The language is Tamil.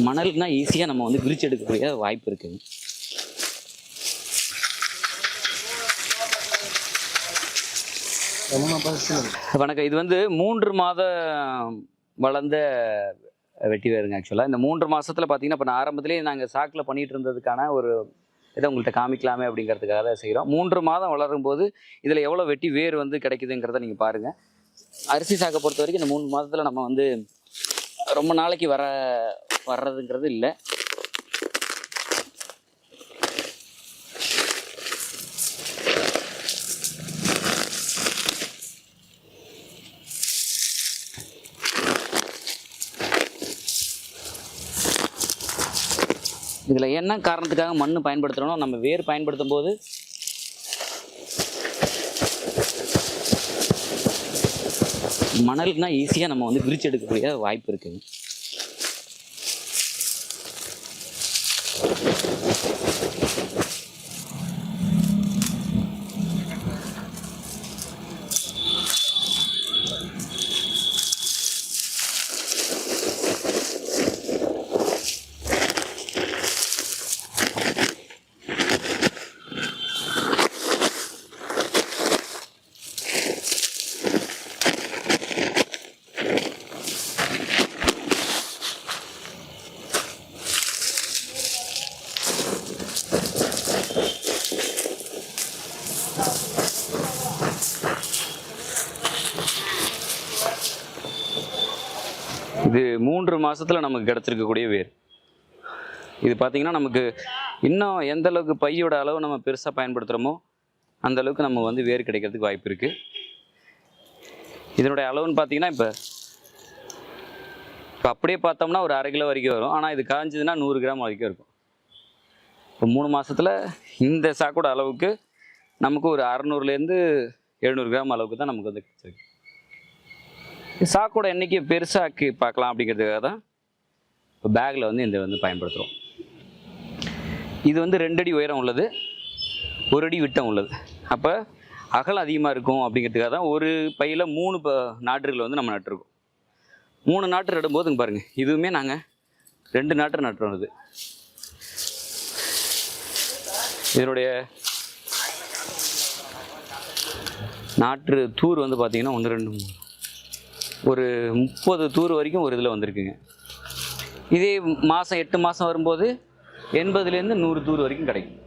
மணல்னா ஈஸியாக நம்ம வந்து விரிச்சு எடுக்கக்கூடிய வாய்ப்பு இருக்குங்க வணக்கம். இது வந்து மூன்று மாத வளர்ந்த வெட்டி வேருங்க ஆக்சுவலாக இந்த மூன்று மாசத்துல பார்த்தீங்கன்னா இப்போ நான் ஆரம்பத்திலேயே நாங்கள் சாக்கில் பண்ணிட்டு இருந்ததுக்கான ஒரு இதை உங்கள்கிட்ட காமிக்கலாமே அப்படிங்கிறதுக்காக தான் செய்கிறோம் மூன்று மாதம் வளரும் போது இதில் எவ்வளோ வெட்டி வேர் வந்து கிடைக்குதுங்கிறத நீங்கள் பாருங்கள் அரிசி சாக்கை பொறுத்த வரைக்கும் இந்த மூணு மாதத்தில் நம்ம வந்து ரொம்ப நாளைக்கு வர வர்றதுங்கிறது இல்லை. இதில் என்ன காரணத்துக்காக மண் பயன்படுத்துகிறோம் நம்ம வேர் பயன்படுத்தும் போது மணல்னால் ஈஸியாக நம்ம வந்து விரிச்சு எடுக்கக்கூடிய வாய்ப்பு இருக்குது. Thank you. இது மூன்று மாதத்தில் நமக்கு கிடச்சிருக்கக்கூடிய வேர். இது பார்த்தீங்கன்னா நமக்கு இன்னும் எந்த அளவுக்கு பையோட அளவு நம்ம பெருசாக பயன்படுத்துகிறோமோ அந்த அளவுக்கு நம்ம வந்து வேர் கிடைக்கிறதுக்கு வாய்ப்பு இருக்குது இதனுடைய அளவுன்னு பார்த்தீங்கன்னா இப்போ இப்போ அப்படியே பார்த்தோம்னா ஒரு அரை கிலோ வரைக்கும் வரும். ஆனால் இது காய்ஞ்சதுன்னா நூறு கிராம் வரைக்கும் இருக்கும். இப்போ மூணு மாதத்தில் இந்த சாக்கோட அளவுக்கு நமக்கு ஒரு அறநூறுலேருந்து எழுநூறு கிராம் அளவுக்கு தான் நமக்கு வந்து கிடைச்சிருக்கு. சாக்கோட எண்ணிக்கை பெருசாக்கி பார்க்கலாம் அப்படிங்கிறதுக்காக தான் இப்போ பேக்கில் வந்து இந்த வந்து பயன்படுத்துகிறோம் இது வந்து ரெண்டு அடி உயரம் உள்ளது ஒரு அடி விட்டம் உள்ளது. அப்போ அகலம் அதிகமாக இருக்கும் அப்படிங்கிறதுக்காக தான் ஒரு பையில் மூணு ப நாற்றுகளை வந்து நம்ம நட்டுருக்கோம். மூணு நாற்று நடும்போதுங்க பாருங்கள் இதுவுமே நாங்கள் ரெண்டு நாற்று நட்டுறோம் இது. இதனுடைய நாற்று தூர் வந்து பார்த்தீங்கன்னா ஒன்று ரெண்டு மூணு. ஒரு முப்பது தூர் வரைக்கும் ஒரு இதில் வந்திருக்குங்க. இதே மாதம் எட்டு மாதம் வரும்போது எண்பதுலேருந்து நூறு தூர் வரைக்கும் கிடைக்கும்.